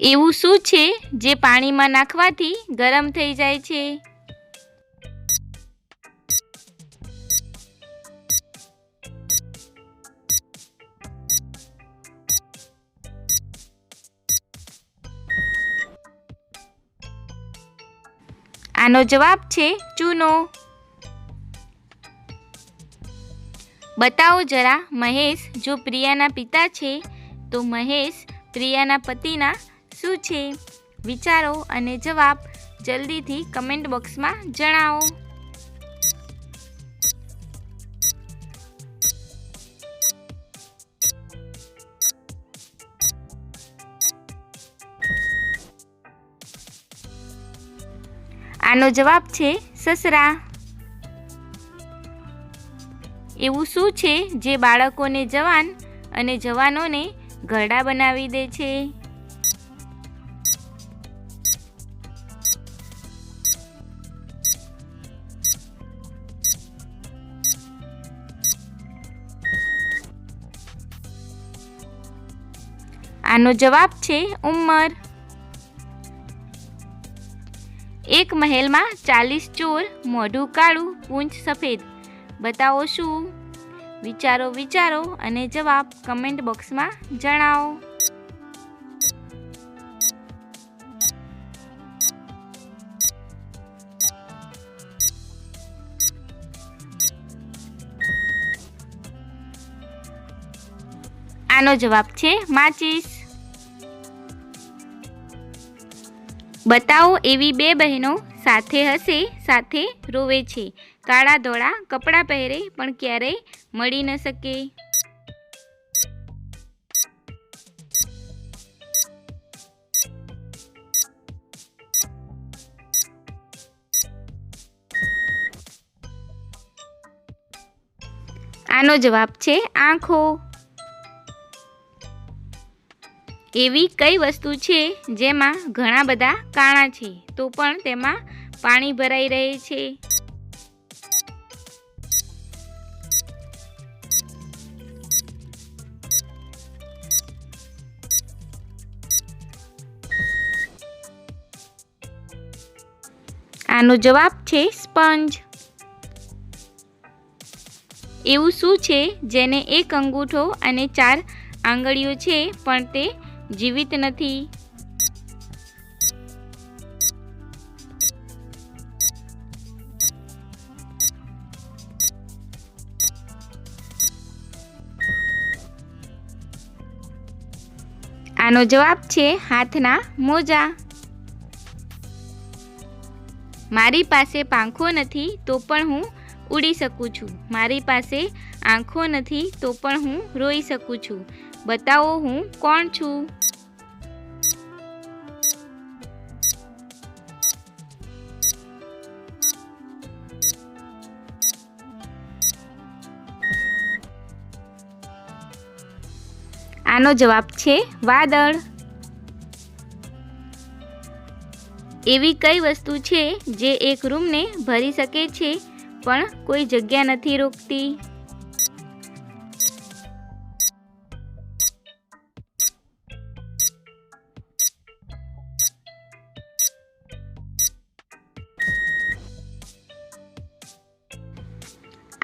એવું શું છે જે પાણીમાં નાખવાથી ગરમ થઈ જાય છે? આનો જવાબ છે ચૂનો. બતાવો જરા મહેશ, જો પ્રિયાના પિતા છે, તો મહેશ પ્રિયાના પતિના શું છે? વિચારો અને જવાબ જલ્દીથી કમેન્ટ બોક્સમાં જણાવો. આનો જવાબ છે સસરા. એવું શું છે જે બાળકોને જવાન અને જવાનોને ઘરડા બનાવી દે છે? આનો જવાબ છે ઉંમર. એક મહેલમાં ચાલીસ ચોર, મોઢું કાળું, પૂંછ સફેદ. બતાવો શું? વિચારો વિચારો અને જવાબ કમેન્ટ બોક્સમાં જણાવો. આનો જવાબ છે માચીસ. બતાવો એવી બે બહેનો સાથે હસે, સાથે રોવે છે. કાળા ધોળા, કપડાં પહેરે, પણ ક્યારેય મળી ન શકે. આનો જવાબ છે આંખો. એવી કઈ વસ્તુ છે જેમાં ઘણા બધા કાણા છે? તો પણ તેમાં પાણી ભરાઈ રહે છે. આનો જવાબ છે સ્પંજ. એવું શું છે? જેને એક અંગૂઠો અને ચાર આંગળીઓ છે, પણ તે જીવિત નથી. આનો જવાબ છે હાથના મોજા. મારી પાસે પાંખો નથી તો પણ હું ઉડી શકું છું. મારી પાસે આંખો નથી તો પણ હું રોઈ શકું છું. બતાવો હું કોણ છું? આનો જવાબ છે વાદળ. એવી કઈ વસ્તુ છે જે એક રૂમને ભરી શકે છે, પણ કોઈ જગ્યા નથી રોકતી?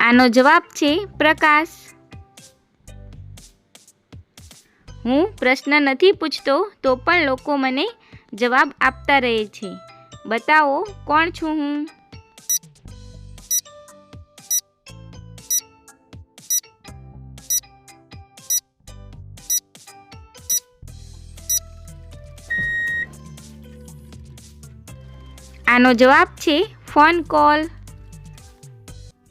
આનો જવાબ છે પ્રકાશ. હું પ્રશ્ન નથી પૂછતો તો પણ લોકો મને જવાબ આપતા રહે છે. બતાવો કોણ છું હું? આનો જવાબ છે ફોન કોલ.